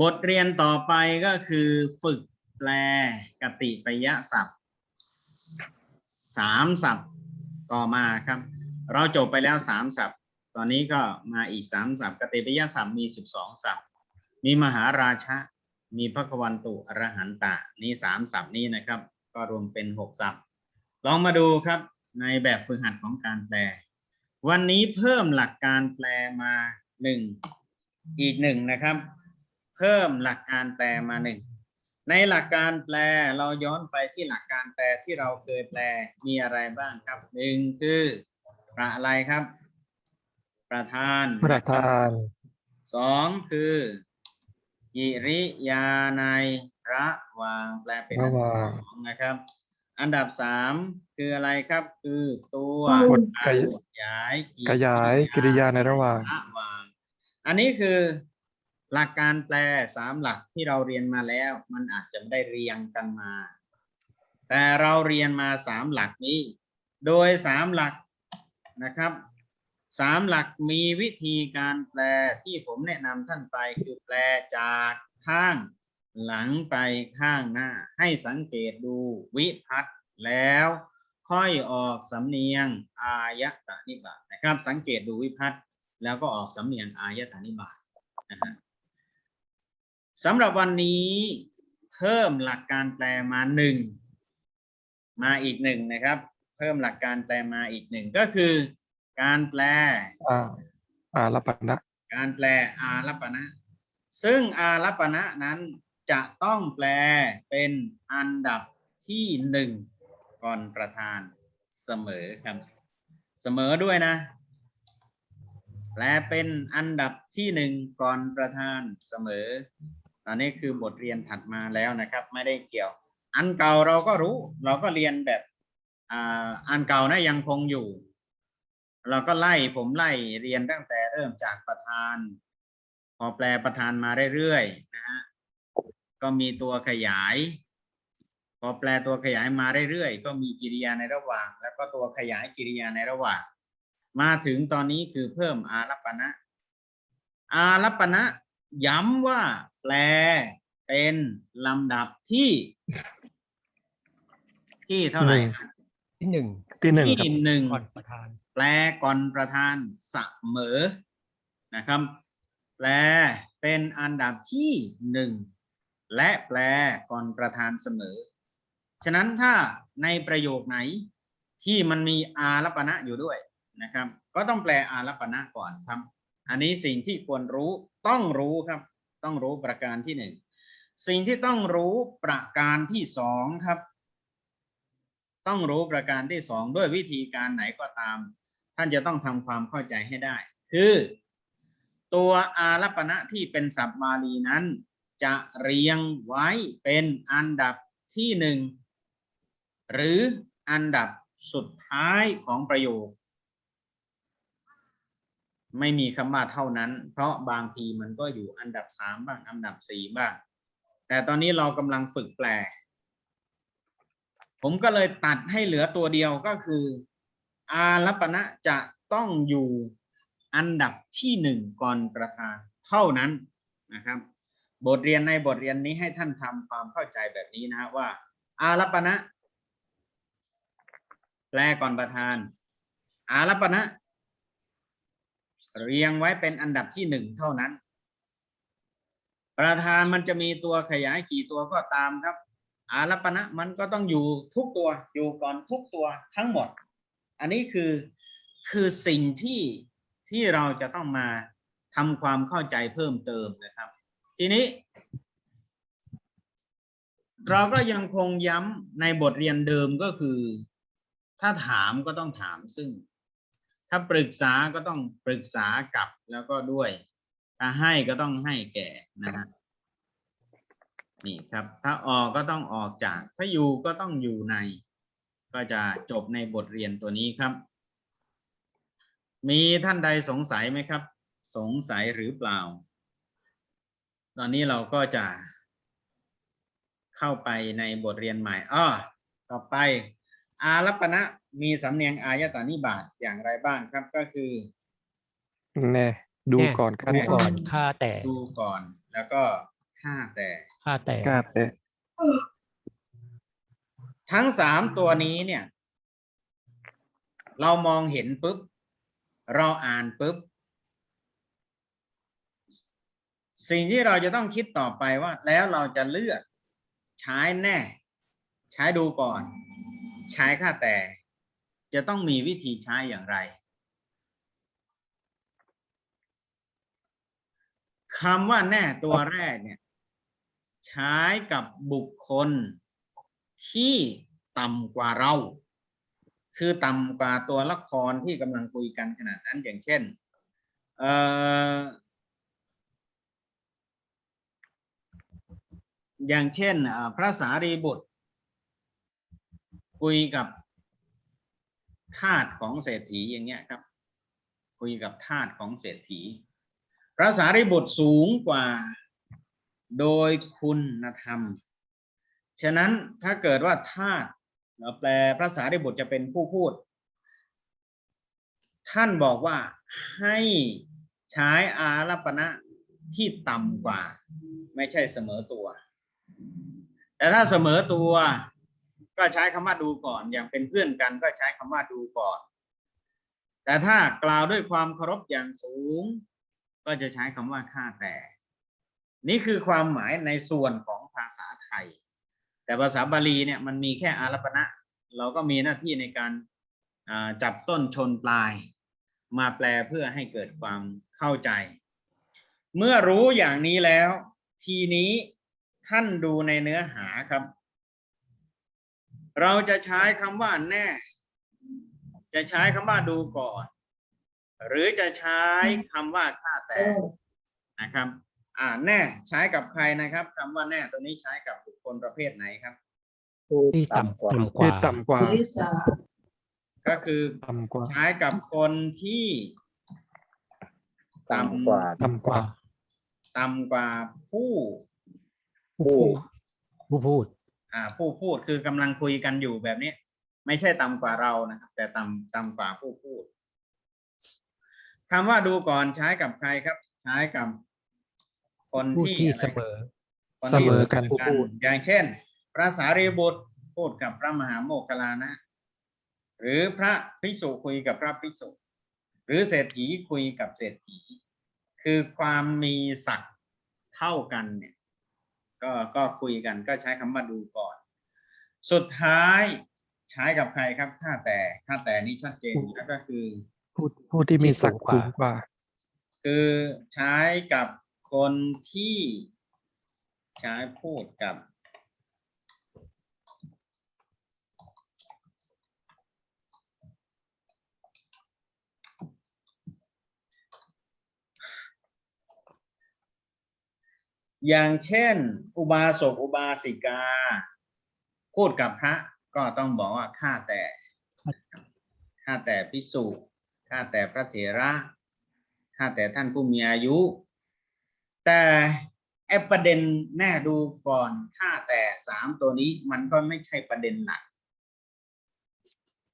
บทเรียนต่อไปก็คือฝึกแปลกติปยศัพท์สามศัพท์ต่อมาครับ เราจบไปแล้วสามศัพท์ ตอนนี้ก็มาอีกสามศัพท์กติปยศัพท์มีสิบสองศัพท์ มีมหาราชะ มีพระควันตุอรหันตะนี่สามศัพท์นี้นะครับ ก็รวมเป็นหกศัพท์ ลองมาดูครับในแบบฝึกหัดของการแปล วันนี้เพิ่มหลักการแปลมาหนึ่งอีกหนึ่งนะครับ เพิ่มหลักการแปลมาหนึ่งในหลักการแปลเราย้อนไปที่หลักการแปลที่เราเคยแปลมีอะไรบ้างครับหนึ่งคือประอะไรครับ ประธานประธานสองคือกิริยาในระหว่างแปลเป็นระหว่างสองนะครับ อันดับสามคืออะไรครับ คือตัวบทขการยขยายขยายกิริยาในระหว่างระหว่าง อันนี้คือ หลักการแปลสามหลักที่เราเรียนมาแล้ว มันอาจจะไม่ได้เรียงกันมา แต่เราเรียนมาสามหลักนี้ โดยสามหลักนะครับสามหลักมีวิธีการแปลที่ผมแนะนำท่านไปคือแปลจากข้างหลังไปข้างหน้า ให้สังเกตดูวิพัตแล้ว ค่อยออกสำเนียงอายตนิบาตนะครับ สังเกตดูวิพัตแล้วก็ออกสำเนียงอายตนิบาตนะฮะ สำหรับวันนี้เพิ่มหลักการแปลมาหนึ่งมาอีกหนึ่งนะครับ เพิ่มหลักการแปลมาอีกหนึ่งก็คือการแปลอ่าอารัปนะการแปลอารัปณะซึ่งอารัปณะนั้นจะต้องแปลเป็นอันดับที่หนึ่งก่อนประธานเสมอครับ เสมอด้วยนะ แปลเป็นอันดับที่หนึ่งก่อนประธานเสมอต อนนี้คือบทเรียนถัดมาแล้วนะครับ ไม่ได้เกี่ยว อันเก่าเราก็รู้ เราก็เรียนแบบอ่าอันเก่านะยังคงอยู่ เราก็ไล่ผมไล่เรียนตั้งแต่เริ่มจากประธาน พอแปลประธานมาเรื่อยๆนะฮะก็มีตัวขยาย พอแปลตัวขยายมาเรื่อยๆก็มีกิริยาในระหว่าง แล้วก็ตัวขยายกิริยาในระหว่าง มาถึงตอนนี้คือเพิ่มอารัปณะอารัปณะย้ำว่าแปลเป็นลำดับที่ ที่เท่าไหร่หนึ่งครับที่หนึ่งที่หนึ่งที่ครับหนึ่ง ก่อนประธาน แปลก่อนประธานเสมอนะครับ แปลเป็นอันดับที่หนึ่งและแปลก่อนประธานเสมอ ฉะนั้นถ้าในประโยคไหนที่มันมีอารัปณะอยู่ด้วยนะครับ ก็ต้องแปลอารัปณะก่อนครับ อันนี้สิ่งที่ควรรู้ต้องรู้ครับ ต้องรู้ประการที่หนึ่งสิ่งที่ต้องรู้ประการที่สองครับ ต้องรู้ประการที่สองด้วยวิธีการไหนก็ตาม ท่านจะต้องทำความเข้าใจให้ได้ คือ ตัวอารัปณะที่เป็นศัพท์บาลีนั้น จะเรียงไว้เป็นอันดับที่หนึ่งหรืออันดับสุดท้ายของประโยค ไม่มีคำว่าเท่านั้น เพราะบางทีมันก็อยู่อันดับสามบ้างอันดับสี่บ้าง แต่ตอนนี้เรากำลังฝึกแปล ผมก็เลยตัดให้เหลือตัวเดียวก็คือ อารัปณะจะต้องอยู่อันดับที่หนึ่งก่อนประธานเท่านั้นนะครับ บทเรียนในบทเรียนนี้ให้ท่านทำความเข้าใจแบบนี้นะฮะว่า อารัปณะแปลก่อนประธาน อารัปณะ เรียงไว้เป็นอันดับที่หนึ่งเท่านั้น ประธานมันจะมีตัวขยายกี่ตัวก็ตามครับ อารัปณะมันก็ต้องอยู่ทุกตัวอยู่ก่อนทุกตัวทั้งหมด อันนี้คือคือสิ่งที่ที่เราจะต้องมาทำความเข้าใจเพิ่มเติมนะครับ ทีนี้ เราก็ยังคงย้ำในบทเรียนเดิมก็คือ ถ้าถามก็ต้องถามซึ่ง ถ้าปรึกษาก็ต้องปรึกษากับแล้วก็ด้วยถ้าให้ก็ต้องให้แก่นะฮะนี่ครับ ถ้าออกก็ต้องออกจาก ถ้าอยู่ก็ต้องอยู่ใน ก็จะจบในบทเรียนตัวนี้ครับ มีท่านใดสงสัยไหมครับ สงสัยหรือเปล่า ตอนนี้เราก็จะ เข้าไปในบทเรียนใหม่อ้อต่อไป อารัปณะ มีสำเนียงอายตานิบาตอย่างไรบ้างครับก็คือแน่ดูแน่ก่อนครับดูก่อนค่าแต่ดูก่อนแล้วก็ค่าแต่ค่าแต่กาเตะทั้งสามตัวนี้เนี่ย เรามองเห็นปุ๊บ เราอ่านปุ๊บ สิ่งที่เราจะต้องคิดต่อไปว่า แล้วเราจะเลือกใช้แน่ ใช้ดูก่อน ใช้ค่าแต่ จะต้องมีวิธีใช้อย่างไรคำว่าแน่ตัวแรกเนี่ยใช้กับบุคคลที่ต่ำกว่าเรา คือต่ำกว่าตัวละครที่กำลังคุยกันขนาดนั้นอย่างเช่นอย่างเช่นพระสารีบุตร คุยกับ ทาสของเศรษฐีอย่างเงี้ยครับ คุยกับทาสของเศรษฐี พระสารีบุตรสูงกว่าโดยคุณธรรม ฉะนั้นถ้าเกิดว่าทาสเราแปลพระสารีบุตรจะเป็นผู้พูด ท่านบอกว่าให้ใช้อารัปณะที่ต่ำกว่า ไม่ใช่เสมอตัว แต่ถ้าเสมอตัว ก็ใช้คำว่าดูก่อน อย่างเป็นเพื่อนกันก็ใช้คำว่าดูก่อน แต่ถ้ากล่าวด้วยความเคารพอย่างสูง ก็จะใช้คำว่าค่าแต่ นี่คือความหมายในส่วนของภาษาไทย แต่ภาษาบาลีเนี่ยมันมีแค่อารัปณะ เราก็มีหน้าที่ในการจับต้นชนปลาย มาแปลเพื่อให้เกิดความเข้าใจ เมื่อรู้อย่างนี้แล้ว ทีนี้ท่านดูในเนื้อหาครับ เราจะใช้คำว่าแน่ จะใช้คำว่าดูก่อน หรือจะใช้คำว่าค่าแต่นะครับ อ่าแน่ใช้กับใครนะครับคำว่าแน่ตัวนี้ใช้กับบุคคลประเภทไหนครับที่ต่ำต่ำกที่ว่าต่ำกว่าลิสาก็คือต่ำกว่าใช้กับคนที่ต่ำต่ำกว่าต่ำกว่าต่ำกว่าผู้ ผู้พูดผู้พูดอ่า ผู้พูดคือกำลังคุยกันอยู่แบบนี้ ไม่ใช่ต่ำกว่าเรานะครับแต่ต่ำต่ำกว่าผู้พูดคำว่าดูก่อนใช้กับใครครับ ใช้กับ คนผู้ที่ที่อะไรเสมอคนเสที่มอกันเสมอย่างเช่น พระสารีบุตรพูดกับพระมหาโมคคลลานะ หรือพระภิกษุคุยกับพระภิกษุ หรือเศรษฐีคุยกับเศรษฐี คือความมีศักดิ์เท่ากันเนี่ย ก็ก็คุยกันก็ใช้คำว่าดูก่อน สุดท้ายใช้กับใครครับค่าแต่ค่าแต่นี่ชัดเจนอยู่แล้วก็คือ ผู้ผู้ที่มีศักดิ์สูงกว่า คือใช้กับคนที่ ใช้พูดกับ อย่างเช่น อุบาสกอุบาสิกา พูดกับพระก็ต้องบอกว่าข้าแต่ข้าแต่พิสุข้าแต่พระเถระข้าแต่ท่านผู้มีอายุ แต่ไอประเด็นแน่ดูก่อนข้าแต่สามตัวนี้มันก็ไม่ใช่ประเด็นหลัก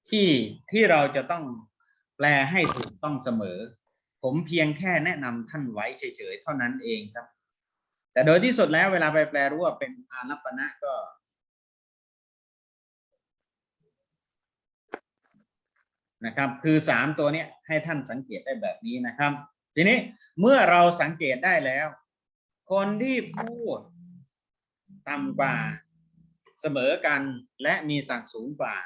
ที่ที่เราจะต้องแปลให้ถูกต้องเสมอ ผมเพียงแค่แนะนำท่านไว้เฉยๆเท่านั้นเองครับ แต่โดยที่สุดแล้วเวลาไปแปลรู้ว่าเป็นอารัปปณะก็ นะครับ คือสามตัวเนี้ยให้ท่านสังเกตได้แบบนี้นะครับ ทีนี้เมื่อเราสังเกตได้แล้ว คนที่พูดต่ำกว่าเสมอกันและมีศักดิ์สูงกว่า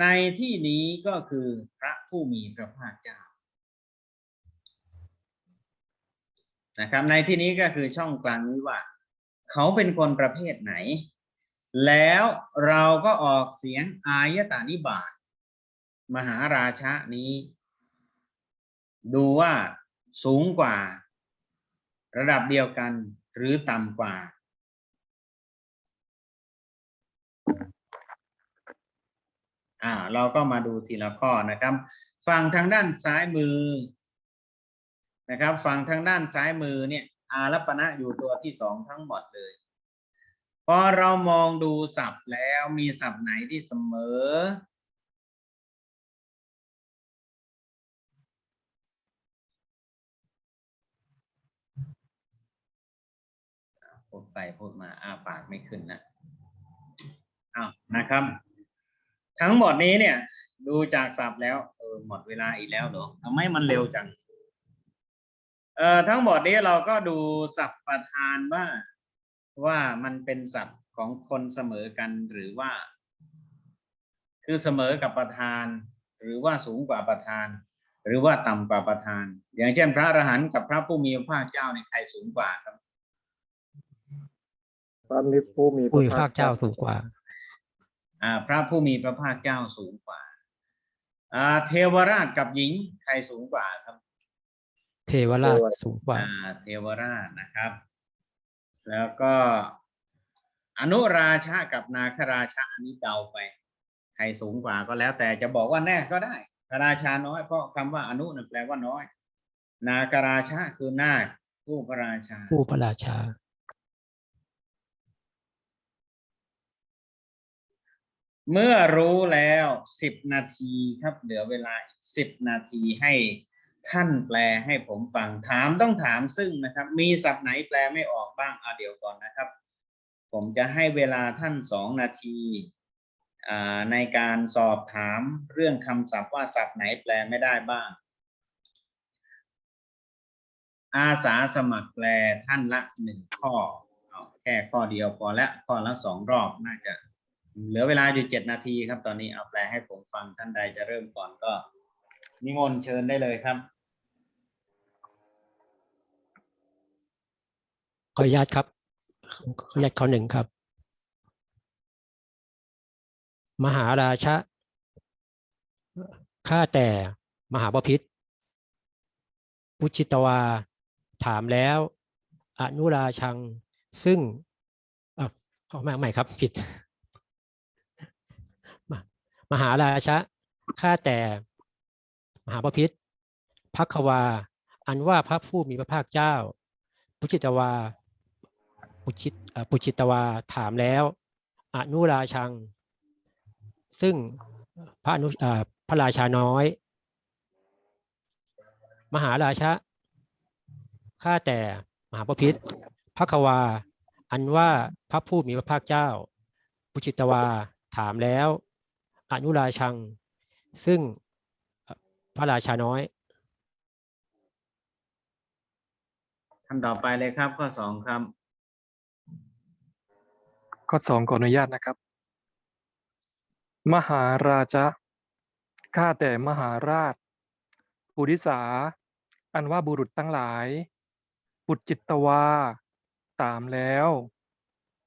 ในที่นี้ก็คือพระผู้มีพระภาคเจ้า นะครับ ในที่นี้ก็คือช่องกลางนี้ว่า เขาเป็นคนประเภทไหน แล้วเราก็ออกเสียงอายตานิบาตมหาราชะนี้ ดูว่าสูงกว่า ระดับเดียวกันหรือต่ำกว่าอ่าเราก็มาดูทีละข้อนะครับ ฝั่งทางด้านซ้ายมือ นะครับ ฝั่งทางด้านซ้ายมือเนี่ยอารัปณะอยู่ตัวที่สองทั้งหมดเลย พอเรามองดูศัพท์แล้วมีศัพท์ไหนที่เสมอ พูดไปพูดมาอ้าปากไม่ขึ้นนะอ้าวนะครับ ทั้งหมดนี้เนี่ย ดูจากศัพท์แล้วเออหมดเวลาอีกแล้วเหรอทำไมมันเร็วจัง เอ่อทั้งหมดนี้เราก็ดูศัพท์ประธานว่าว่ามันเป็นศัพท์ของคนเสมอกันหรือว่า คือเสมอกับประธาน หรือว่าสูงกว่าประธาน หรือว่าต่ำกว่าประธาน อย่างเช่น พระอรหันต์กับพระผู้มีพระภาคเจ้าในยใครสูงกว่าครับพระมิตรผู้มีผู้มีภาคเจ้าสูงกว่าอ่า พระผู้มีพระภาคเจ้าสูงกว่าอ่าเทวราชกับหญิงใครสูงกว่าครับเท วราชสูงกว่าอ่าเทวราชนะครับ แล้วก็อนุราชากับนาคราชาอันนี้เดาไป ใครสูงกว่าก็แล้ว แต่จะบอกว่าแน่ก็ได้พระราชาน้อยเพราะคำว่าอนุนั่นแปลว่าน้อย นาคราชาคือนาคผู้พระราชา ผู้พระราชา เมื่อรู้แล้วสิบนาทีครับ เหลือเวลาสิบนาทีให้ ท่านแปลให้ผมฟังถามต้องถามซึ่งนะครับ มีศัพท์ไหนแปลไม่ออกบ้างเอาเดี๋ยวก่อนนะครับ ผมจะให้เวลาท่านสองนาทีในการสอบถามเรื่องคำศัพท์ว่าศัพท์ไหนแปลไม่ได้บ้าง อาสาสมัครแปลท่านละหนึ่งข้อเอาแค่ข้อเดียวพอละข้อละสองรอบน่าจะ เหลือเวลาอยู่เจ็ดนาทีครับตอนนี้เอาแปลให้ผมฟังท่านใดจะเริ่มก่อนก็นิมนต์เชิญได้เลยครับ ขออนุญาตครับ ขออนุญาตข้อหนึ่งครับ มหาราชะข้าแต่มหาบพิษพุชิตวา ถามแล้ว อนุราชัง ซึ่งอะขอมาใหม่ครับ ผิดมมหาราชะข้าแต่มหาบพิษพักวา อันว่าพระผู้มีพระภาคเจ้าพุชิตวา ปุชิตเอ่อปุชิตวาถามแล้วอนุราชัง ซึ่งพระอนุพระราชาน้อย มหาราชะข้าแต่มหาปพิธพระควา อันว่าพระผู้มีพระภาคเจ้า ปุชิตวาถามแล้ว อนุราชัง ซึ่งพระราชาน้อยท่านต่อไปเลยครับข้อสองครับ ข้อสองขออนุญาตนะครับ มหาราชะข้าแต่มหาราชปุริสา อันว่าบุรุษตั้งหลายปุจจิตวา ตามแล้ว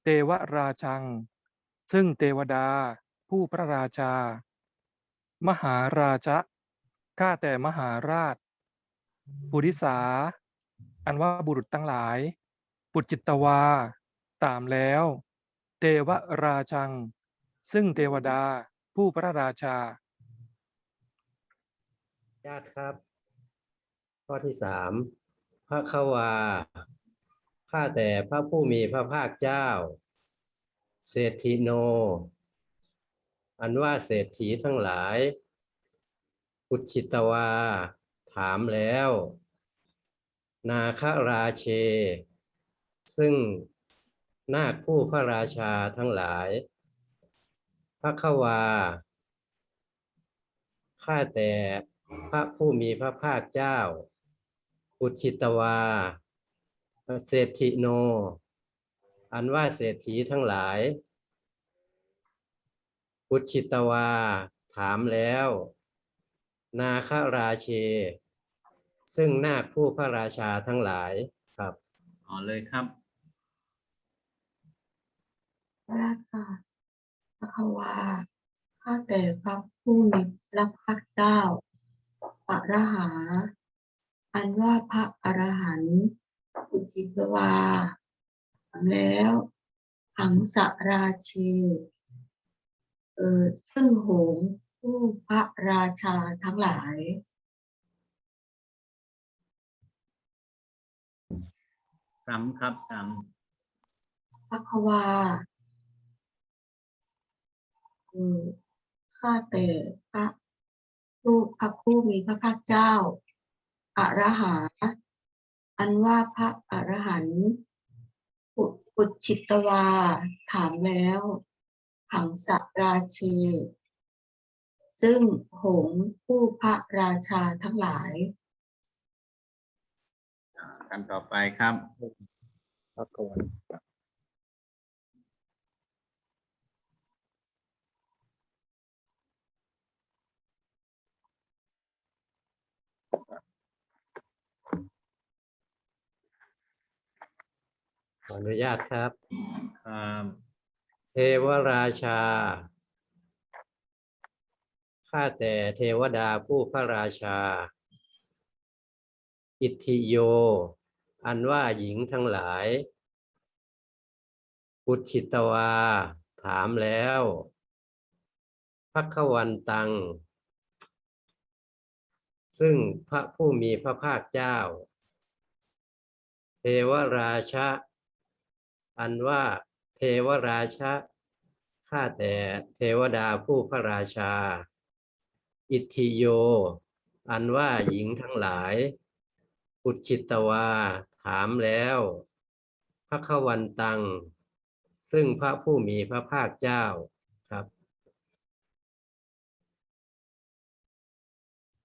เทวราชัง ซึ่งเทวดาผู้พระราชา มหาราชะข้าแต่มหาราชปุริสา อันว่าบุรุษตั้งหลาย ปุจจิตวา ตามแล้ว เทวราชัง ซึ่งเทวดาผู้พระราชาญาติครับ ข้อที่สามพระควาข้าแต่พระผู้มีพระภาคเจ้า เศรษฐิโน อันว่าเศรษฐีทั้งหลายปุจิตวา ถามแล้ว นาคราเช ซึ่ง นาคผู้พระราชาทั้งหลาย พระควา ข้าแต่พระผู้มีพระภาคเจ้า อุชิตวา เศรษฐิโน อันว่าเศรษฐีทั้งหลาย อุชิตวา ถามแล้ว นาคราเช ซึ่งนาคผู้พระราชาทั้งหลายครับอ๋อเลยครับ พระราชาพระควาข้าแต่พระผู้มีพระภาคเจ้าอรหา อันว่าพระอรหันต์อุจิตวาแล้วหังสราชีเออซึ่งโหงผู้พระราชาทั้งหลาย ซ้ำครับซ้พระควา เออข้าแต่พระผู้พระผู้มีพระภาคเจ้าอรหา อันว่าพระอรหันต์ปุปุจฉิตวา ถามแล้วหังสราชี ซึ่งหงส์ผู้พระราชาทั้งหลายคำต่อไปครับพระกวัน ขออนุญาตครับเทวราชา ข้าแต่เทวดาผู้พระราชา อิทธิโย อันว่าหญิงทั้งหลายปุจฉิตวา ถามแล้วพักวันตัง ซึ่งพระผู้มีพระภาคเจ้า เทวราชะ อันว่าเทวราชะข้าแต่เทวดาผู้พระราชา อิทธิโย อันว่าหญิงทั้งหลายปุจฉิตวา ถามแล้วพระขวันตัง ซึ่งพระผู้มีพระภาคเจ้าครับ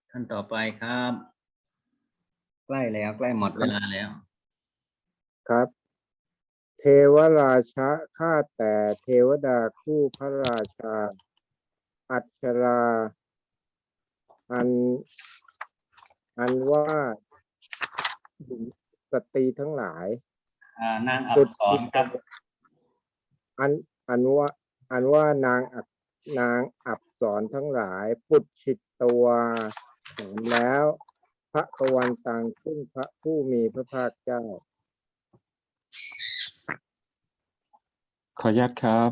ท่านต่อไปครับ ใกล้แล้วใกล้หมดเวลาแล้ว ครับ เทวราชะข้าแต่เทวดาคู่พระราชา อัชรา อัน อันว่าหญิงสตรีทั้งหลาย อ่านางอัปุกจษรฉิครับตอัน อันว่า อันว่านางอักนางอับสรทั้งหลาย ปุจฉิตตัวถามแล้ว พระกวันตังซึ่งพระผู้มีพระภาคเจ้า ขออนุญาตครับ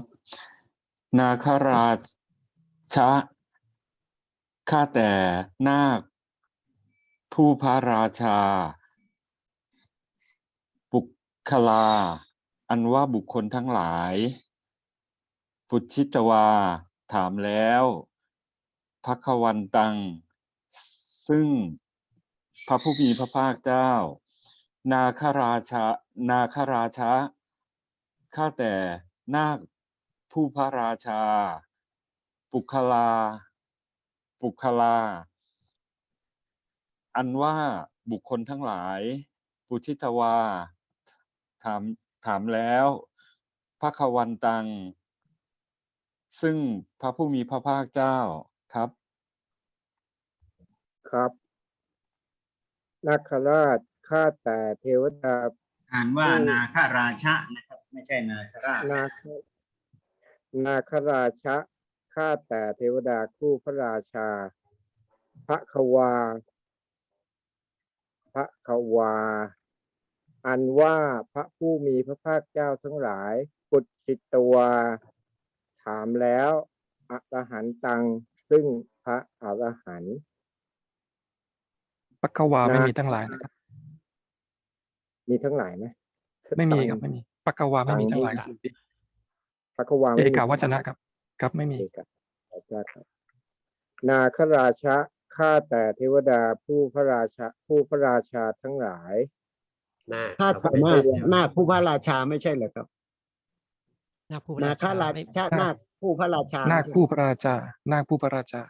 นาคราชะข้าแต่นาค ผู้พระราชาปุคลา อันว่าบุคคลทั้งหลายปุชิตวา ถามแล้วพักวันตัง ซึ่งพระผู้มีพระภาคเจ้า นาคราชา นาคราชะข้าแต่ นาคผู้พระราชา ปุคลา ปุคลา อันว่าบุคคลทั้งหลาย ปุชิตวา ถามถามแล้วพระควันตัง ซึ่งพระผู้มีพระภาคเจ้าครับ ครับนาคราชข้าแต่เทวดาอ่านว่าอืมนาคาราชะนะครับ ไม่ใช่นาคราชนาคนาคราชะข้าแต่เทวดาคู่พระราชา พระควา พระควา อันว่าพระผู้มีพระภาคเจ้าทั้งหลายปุจจิตวา ถามแล้วอรหันตัง ซึ่งพระอรหันต์ปักกวาไม่นะมีทั้งหลายนะครับ มีทั้งหลายไหมไม่มีตังครับไม่มี ปักกวาไม่มีทั้งหลายครับพระควาเอไม่มีกาวัจนะครับ ครับไม่มีเอกาขออนุญาตครับ นาคราชะข้าแต่เทวดาผู้พระราชาผู้พระราชาทั้งหลายหน้าถ้าครับสามารถไม่ใช่นาคผู้พระราชาไม่ใช่เหรอครับ นาคผู้พนาระคราราชชาไม่นาคผู้พระราชานาคไม่ใช่ผู้พระราชานาคผู้พระราชา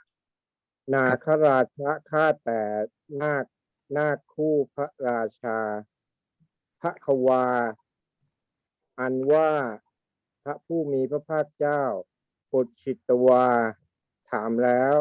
นาคราชะข้าแต่นาคนาคคู่พระราชาพระควา อันว่าพระผู้มีพระภาคเจ้าปุจฉิตวา ถามแล้ว